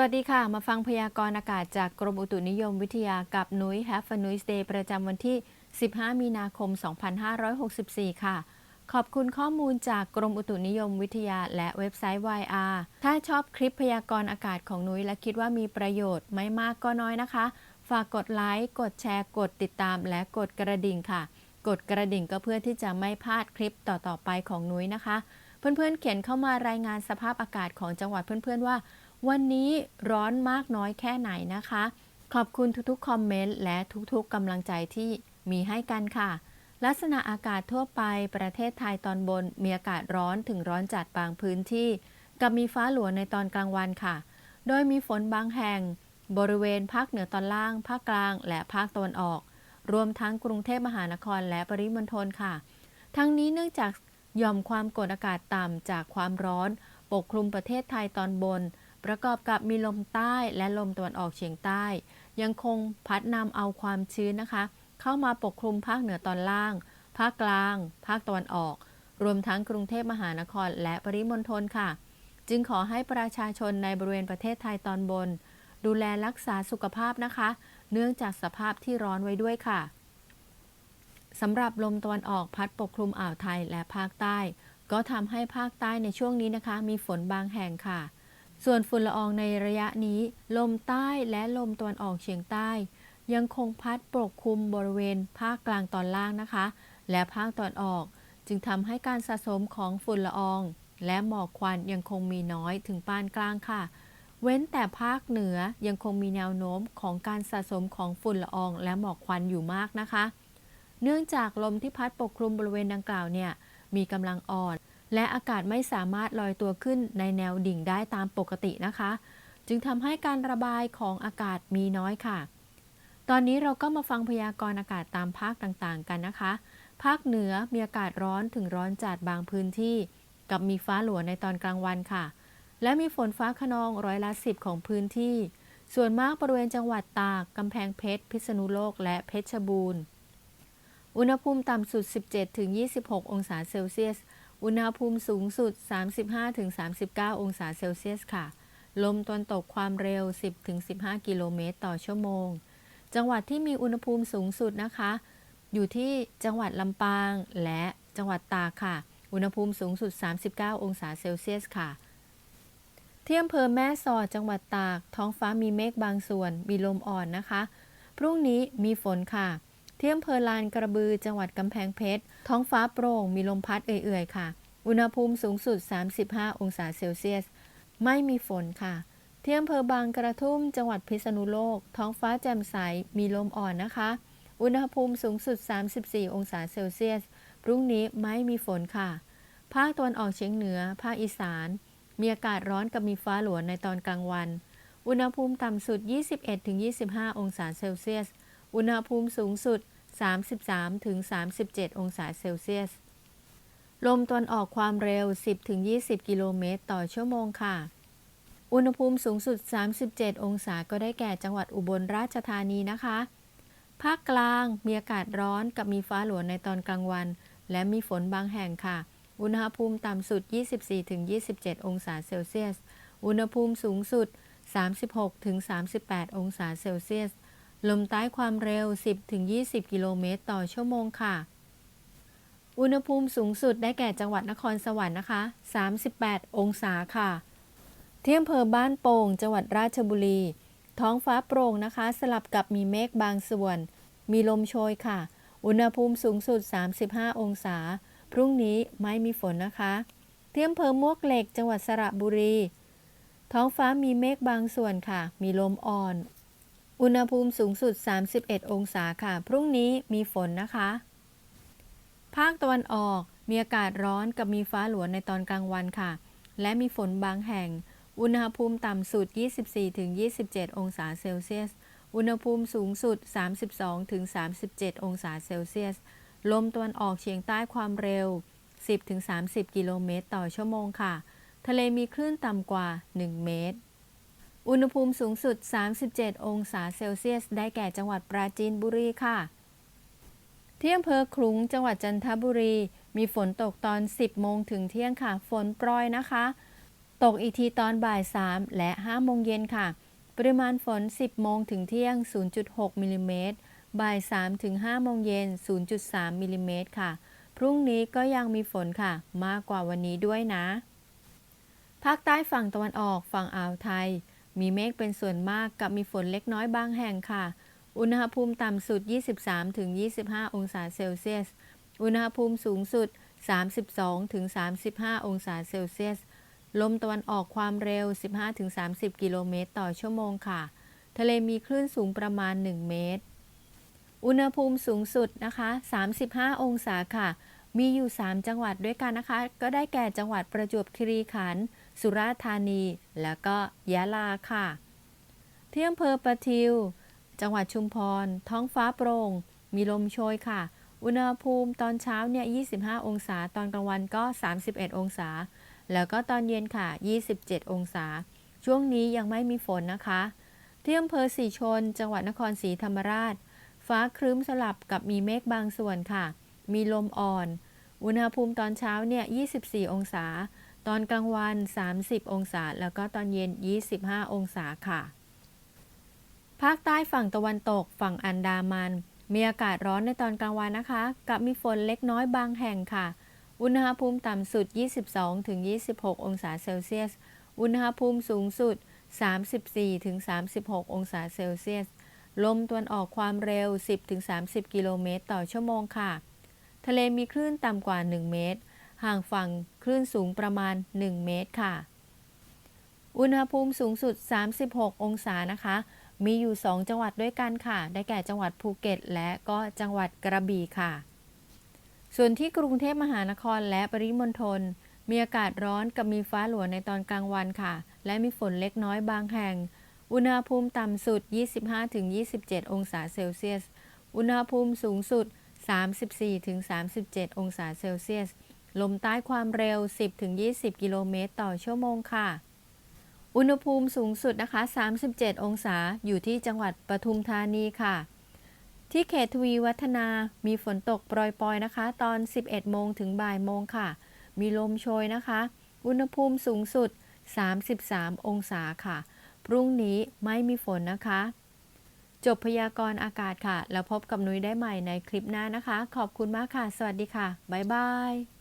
วัสดีค่ะ มาฟังพยากรณ์อากาศจากกรมอุตุนิยมวิทยากับนุ้ย Have a Nice Day ประจำวันที่ 15 มีนาคม 2564 ค่ะ ขอบคุณข้อมูลจากกรมอุตุนิยมวิทยาและเว็บไซต์ YR ถ้าชอบคลิปพยากรณ์อากาศของนุ้ยและคิดว่ามีประโยชน์ไม่มากก็น้อยนะคะ ฝากกดไลค์ กดแชร์ กดติดตามและกดกระดิ่งค่ะ กดกระดิ่งก็เพื่อที่จะไม่พลาดคลิปต่อๆไปของนุ้ยนะคะ เพื่อนๆเขียนเข้ามารายงานสภาพอากาศของจังหวัดเพื่อนๆว่า วันนี้ร้อนมากน้อยแค่ไหนนะคะ ขอบคุณทุกๆคอมเมนต์และทุกๆกำลังใจที่มีให้กันค่ะ ลักษณะอากาศทั่วไปประเทศไทยตอนบนมีอากาศร้อนถึงร้อนจัดบางพื้นที่ กับมีฟ้าหลวงในตอนกลางวันค่ะ โดยมีฝนบางแห่ง บริเวณภาคเหนือตอนล่าง ภาคกลาง และภาคตะวันออก รวมทั้งกรุงเทพมหานครและปริมณฑลค่ะ ทั้งนี้เนื่องจากย่อมความกดอากาศต่ำจากความร้อน ปกคลุมประเทศไทยตอนบน ประกอบกับมีลมใต้และลมตะวันออกเฉียงใต้ ยังคงพัดนำเอาความชื้นนะคะ เข้ามาปกคลุมภาคเหนือตอนล่าง ภาคกลาง ภาคตะวันออก รวมทั้งกรุงเทพมหานครและปริมณฑลค่ะ จึงขอให้ประชาชนในบริเวณประเทศไทยตอนบน ดูแลรักษาสุขภาพนะคะ เนื่องจากสภาพที่ร้อนไว้ด้วยค่ะสำหรับลมตะวันออกพัดปกคลุมอ่าวไทยและภาคใต้ ก็ทำให้ภาคใต้ในช่วงนี้นะคะ มีฝนบางแห่งค่ะ ส่วนฝุ่นละอองในระยะนี้ ลมใต้และลมตะวันออกเฉียงใต้ ยังคงพัดปกคลุมบริเวณภาคกลางตอนล่างนะคะ และภาคตะวันออก จึงทำให้การสะสมของฝุ่นละออง และหมอกควันยังคงมีน้อยถึงปานกลางค่ะ เว้นแต่ภาคเหนือยังคงมีแนวโน้มของการสะสมของฝุ่นละออง และหมอกควันอยู่มากนะคะ เนื่องจากลมที่พัดปกคลุมบริเวณดังกล่าวเนี่ยมีกำลังอ่อน และอากาศไม่สามารถลอยตัวขึ้นในแนวดิ่งได้ตามปกตินะคะ จึงทำให้การระบายของอากาศมีน้อยค่ะ ตอนนี้เราก็มาฟังพยากรณ์อากาศตามภาคต่างๆ กันนะคะ ภาคเหนือมีอากาศร้อนถึงร้อนจัดบางพื้นที่ กับมีฟ้าหลวงในตอนกลางวันค่ะ และมีฝนฟ้าขนองร้อยละสิบของพื้นที่ ส่วนมากบริเวณจังหวัดตากกำแพงเพชร พิษณุโลก และเพชรบูรณ์ อุณหภูมิต่ำสุด 17-26 องศาเซลเซียส อุณหภูมิสูงสุด 35-39 องศาเซลเซียสค่ะ ลมตะวันตกความเร็ว 10-15 กิโลเมตรต่อชั่วโมง จังหวัดที่มีอุณหภูมิสูงสุดนะคะ อยู่ที่จังหวัดลำปางและจังหวัดตากค่ะ อุณหภูมิสูงสุด 39 องศาเซลเซียสค่ะที่อำเภอแม่สอดจังหวัดตาก ท้องฟ้ามีเมฆบางส่วน มีลมอ่อนนะคะ พรุ่งนี้มีฝนค่ะ ที่อำเภอลานกระบือจังหวัดกำแพงเพชร ท้องฟ้าโปร่งมีลมพัดเอื่อยๆ ค่ะ อุณหภูมิสูงสุด 35 องศาเซลเซียส ไม่มีฝนค่ะ ที่อำเภอบางกระทุ่มจังหวัดพิษณุโลก ท้องฟ้าแจ่มใส มีลมอ่อนนะคะ อุณหภูมิสูงสุด 34 องศาเซลเซียส พรุ่งนี้ไม่มีฝนค่ะ ภาคตะวันออกเฉียงเหนือ ภาคอีสาน มีอากาศร้อนกับมีฟ้าหลวงในตอนกลางวัน อุณหภูมิต่ำสุด 21-25 องศาเซลเซียส อุณหภูมิสูงสุด 33-37 องศาเซลเซียส ลมตะวันออกความเร็ว 10-20 กิโลเมตรต่อชั่วโมงค่ะ อุณหภูมิสูงสุด 37 องศาก็ได้แก่จังหวัดอุบลราชธานีนะคะ ภาคกลางมีอากาศร้อนกับมีฟ้าหลวงในตอนกลางวัน และมีฝนบางแห่งค่ะ อุณหภูมิต่ำสุด 24-27 องศาเซลเซียส อุณหภูมิสูงสุด 36-38 องศาเซลเซียส ลมใต้ความเร็ว 10-20 กิโลเมตรต่อชั่วโมงค่ะ อุณหภูมิสูงสุดได้แก่จังหวัดนครสวรรค์นะคะ 38 องศาค่ะที่อำเภอบ้านโป่ง จังหวัดราชบุรี ท้องฟ้าโปร่งนะคะ สลับกับมีเมฆบางส่วน มีลมโชยค่ะ อุณหภูมิสูงสุด 35 องศา พรุ่งนี้ไม่มีฝนนะคะที่อำเภอมวกเหล็ก จังหวัดสระบุรี ท้องฟ้ามีเมฆบางส่วนค่ะ มีลมอ่อน อุณหภูมิสูงสุด 31 องศาค่ะ พรุ่งนี้มีฝนนะคะ ภาคตะวันออกมีอากาศร้อนกับมีฟ้าหลวงในตอนกลางวันค่ะ และมีฝนบางแห่ง อุณหภูมิต่ำสุด 24-27 องศาเซลเซียส อุณหภูมิสูงสุด 32-37 องศาเซลเซียส ลมตะวันออกเฉียงใต้ความเร็ว 10-30 กิโลเมตรต่อชั่วโมงค่ะ ทะเลมีคลื่นต่ำกว่า 1 เมตร อุณหภูมิสูงสุด 37 องศาเซลเซียส ได้แก่จังหวัดปราจีนบุรีค่ะ ที่อำเภอคลุงจังหวัดจันทบุรี มีฝนตกตอน 10 โมงถึงเที่ยงค่ะ ฝนโปรยนะคะ ตกอีกทีตอนบ่าย 3 และ 5 โมงเย็นค่ะ ปริมาณฝน 10 โมงถึงเที่ยง 0.6 มิลลิเมตร บ่าย 3 ถึง 5 โมงเย็น 0.3 มิลลิเมตรค่ะ พรุ่งนี้ก็ยังมีฝนค่ะ มากกว่าวันนี้ด้วยนะ ภาคใต้ฝั่งตะวันออกฝั่งอ่าวไทย มีเมฆเป็นส่วนมากกับมีฝนเล็กน้อยบางแห่งค่ะ อุณหภูมิต่ำสุด 23-25 องศาเซลเซียส อุณหภูมิสูงสุด 32-35 องศาเซลเซียส ลมตะวันออกความเร็ว 15-30 กิโลเมตรต่อชั่วโมงค่ะ ทะเลมีคลื่นสูงประมาณ 1 เมตร อุณหภูมิสูงสุดนะคะ 35 องศาค่ะ มีอยู่ 3 จังหวัดด้วยกันนะคะ ก็ได้แก่จังหวัดประจวบคีรีขันธ์ สุราษฎร์ธานี แล้วก็ยะลาค่ะ ที่อำเภอประทิว จังหวัดชุมพร ท้องฟ้าโปร่ง มีลมโชยค่ะ อุณหภูมิตอนเช้าเนี่ย 25 องศา ตอนกลางวันก็ 31 องศา แล้วก็ตอนเย็นค่ะ 27 องศา ช่วงนี้ยังไม่มีฝนนะคะ ที่อำเภอสีชน จังหวัดนครศรีธรรมราช ฟ้าครึ้มสลับกับมีเมฆบางส่วนค่ะ มีลมอ่อน อุณหภูมิตอนเช้าเนี่ย 24 องศา ตอนกลางวัน 30 องศา แล้วก็ตอนเย็น 25 องศาค่ะ ภาคใต้ฝั่งตะวันตก ฝั่งอันดามัน มีอากาศร้อนในตอนกลางวันนะคะ กับมีฝนเล็กน้อยบางแห่งค่ะ อุณหภูมิต่ำสุด 22-26 องศาเซลเซียส อุณหภูมิสูงสุด 34-36 องศาเซลเซียส ลมตะวันออกความเร็ว 10-30 กิโลเมตรต่อชั่วโมงค่ะ ทะเลมีคลื่นต่ำกว่า 1 เมตร ห่างฝั่ง ลื่นสูงประมาณ 1 เมตรค่ะ อุณหภูมิสูงสุด 36 องศานะคะ มีอยู่ 2 จังหวัดด้วยกันค่ะ ได้แก่จังหวัดภูเก็ต และก็จังหวัดกระบี่ค่ะ ส่วนที่กรุงเทพมหานครและปริมณฑลมีอากาศร้อนกับมีฟ้าหลวในตอนกลางวันค่ะ และมีฝนเล็กน้อยบางแห่ง อุณหภูมิต่ำสุด 25-27 องศาเซลเซียส อุณหภูมิสูงสุด 34-37 องศาเซลเซียส ลมใต้ความเร็ว 10-20 กิโลเมตร ต่อชั่วโมงค่ะ อุณหภูมิสูงสุดนะคะ 37 องศา อยู่ที่จังหวัดปทุมธานีค่ะ ที่เขตทวีวัฒนา มีฝนตกโปรยๆนะคะ ตอน 11 โมงถึงบ่ายโมงค่ะ มีลมโชยนะคะ อุณหภูมิสูงสุด 33 องศาค่ะ พรุ่งนี้ไม่มีฝนนะคะ จบพยากรณ์อากาศค่ะ แล้วพบกับนุ้ยได้ใหม่ในคลิปหน้านะคะ ขอบคุณมากค่ะ สวัสดีค่ะ บ๊ายบาย